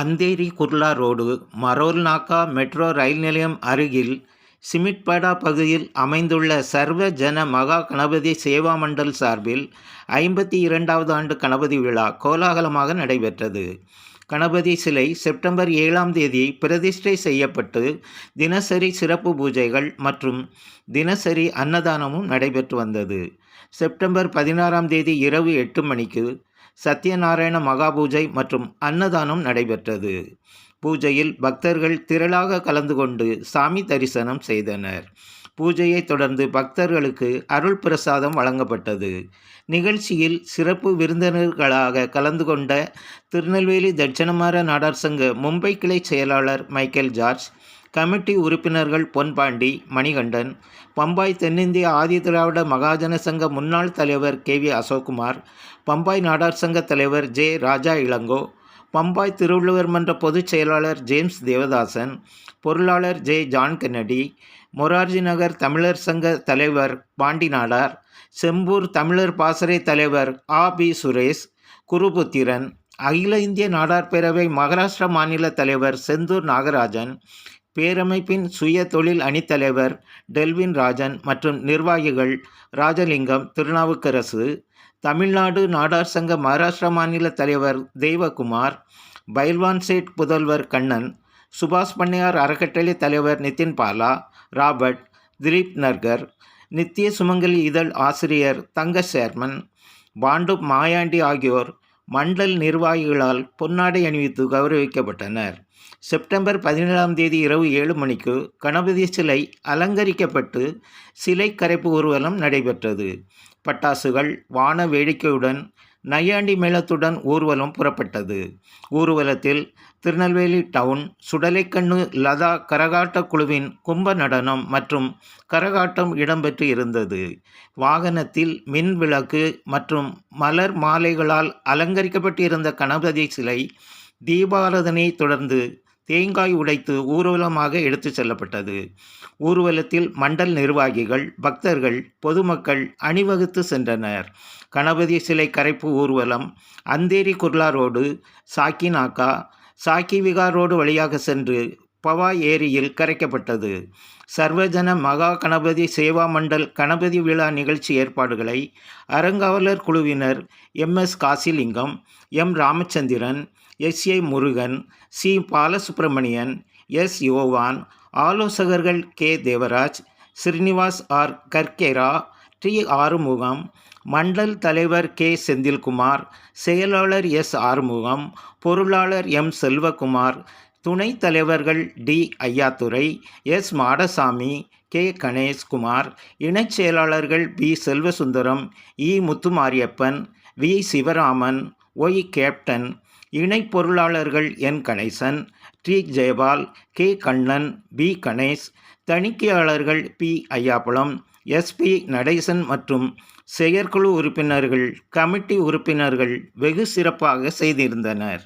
Andheri Kurla road Marol Naka metro rail நிலையம் அருகில் சிமிட்பாடா பகுதியில் அமைந்துள்ள சர்வ ஜன மகா கணபதி சேவா மண்டல் சார்பில் ஐம்பத்தி இரண்டாவது ஆண்டு கணபதி விழா கோலாகலமாக நடைபெற்றது. கணபதி சிலை செப்டம்பர் ஏழாம் தேதி பிரதிஷ்டை செய்யப்பட்டு தினசரி சிறப்பு பூஜைகள் மற்றும் தினசரி அன்னதானமும் நடைபெற்று வந்தது. செப்டம்பர் பதினாறாம் தேதி இரவு எட்டு மணிக்கு சத்யநாராயண மகாபூஜை மற்றும் அன்னதானம் நடைபெற்றது. பூஜையில் பக்தர்கள் திரளாக கலந்து கொண்டு சாமி தரிசனம் செய்தனர். பூஜையைத் தொடர்ந்து பக்தர்களுக்கு அருள் பிரசாதம் வழங்கப்பட்டது. நிகழ்ச்சியில் சிறப்பு விருந்தினர்களாக கலந்து கொண்ட திருநெல்வேலி தட்சணமார நாடார் சங்க மும்பை கிளை செயலாளர் மைக்கேல் ஜார்ஜ் கமிட்டி உறுப்பினர்கள் பொன்பாண்டி மணிகண்டன் பம்பாய் தென்னிந்திய ஆதி திராவிட மகாஜன சங்க முன்னாள் தலைவர் கே வி அசோக்குமார் பம்பாய் நாடார் சங்க தலைவர் ஜே. ராஜா இளங்கோ பம்பாய் திருவள்ளுவர் மன்ற பொதுச் செயலாளர் ஜேம்ஸ் தேவதாசன் பொருளாளர் J. John Kennedy Morarji Nagar தமிழர் சங்க தலைவர் பாண்டி நாடார் செம்பூர் தமிழர் பாசறை தலைவர் ஆ. பி. சுரேஷ் குருபுத்திரன் அகில இந்திய நாடார் பேரவை மகாராஷ்டிரா மாநில தலைவர் செந்தூர் நாகராஜன் பேரமைப்பின் சுய தொழில் அணித்தலைவர் டெல்வின் ராஜன் மற்றும் நிர்வாகிகள் ராஜலிங்கம் திருநாவுக்கரசு தமிழ்நாடு நாடார் சங்க மகாராஷ்டிரா மாநில தலைவர் தெய்வகுமார் பைல்வான் சேட் புதல்வர் கண்ணன் சுபாஷ் பண்ணையார் அறக்கட்டளை தலைவர் நிதின் பாலா ராபர்ட் திலீப் நர்கர் நித்திய சுமங்கலி இதழ் ஆசிரியர் தங்க சேர்மன் பாண்டு மாயாண்டி ஆகியோர் மண்டல் நிர்வாகிகளால் பொன்னாடை அணிவித்து கௌரவிக்கப்பட்டனர். செப்டம்பர் பதினேழாம் தேதி இரவு ஏழு மணிக்கு கணபதி சிலை அலங்கரிக்கப்பட்டு சிலை கரைப்பு ஊர்வலம் நடைபெற்றது. பட்டாசுகள் வான வேடிக்கையுடன் நையாண்டி மேளத்துடன் ஊர்வலம் புறப்பட்டது. ஊர்வலத்தில் திருநெல்வேலி டவுன் சுடலைக்கண்ணு லதா கரகாட்ட குழுவின் கும்ப நடனம் மற்றும் கரகாட்டம் இடம்பெற்று இருந்தது. வாகனத்தில் மின் விளக்கு மற்றும் மலர் மாலைகளால் அலங்கரிக்கப்பட்டிருந்த கணபதி சிலை தீபாராதனை தொடர்ந்து தேங்காய் உடைத்து ஊர்வலமாக எடுத்து செல்லப்பட்டது. ஊர்வலத்தில் மண்டல் நிர்வாகிகள் பக்தர்கள் பொதுமக்கள் அணிவகுத்து சென்றனர். கணபதி சிலை கரைப்பு ஊர்வலம் அந்தேரி குர்லா ரோடு சாக்கிநாக்கா சாக்கி விகார் ரோடு வழியாக சென்று பவா ஏரியில் கரைக்கப்பட்டது. சர்வஜன மகா கணபதி சேவா மண்டல் கணபதி விழா நிகழ்ச்சி ஏற்பாடுகளை அறங்காவலர் குழுவினர் M. S. Kasilingam M. Ramachandran S. A. Murugan C. Balasubramanian S. Yovan ஆலோசகர்கள் K. Devaraj Srinivas R. Karkera D. Arumugam Mandal தலைவர் கே. செந்தில்குமார் செயலாளர் எஸ். ஆறுமுகம் பொருளாளர் எம். செல்வகுமார் துணைத் தலைவர்கள் T. Ayyadurai S. Madasamy K. Ganeshkumar இணைச் செயலாளர்கள் P. Selvasundaram E. Muthumariappan V. Sivaraman Y. Captain இணை பொருளாளர்கள் N. Ganesan T. Jayapal K. Kannan P. Ganesh தணிக்கையாளர்கள் P. ஐயாப்புலம் SP Natesan மற்றும் செயற்குழு உறுப்பினர்கள் கமிட்டி உறுப்பினர்கள் வெகு சிறப்பாக செய்திருந்தனர்.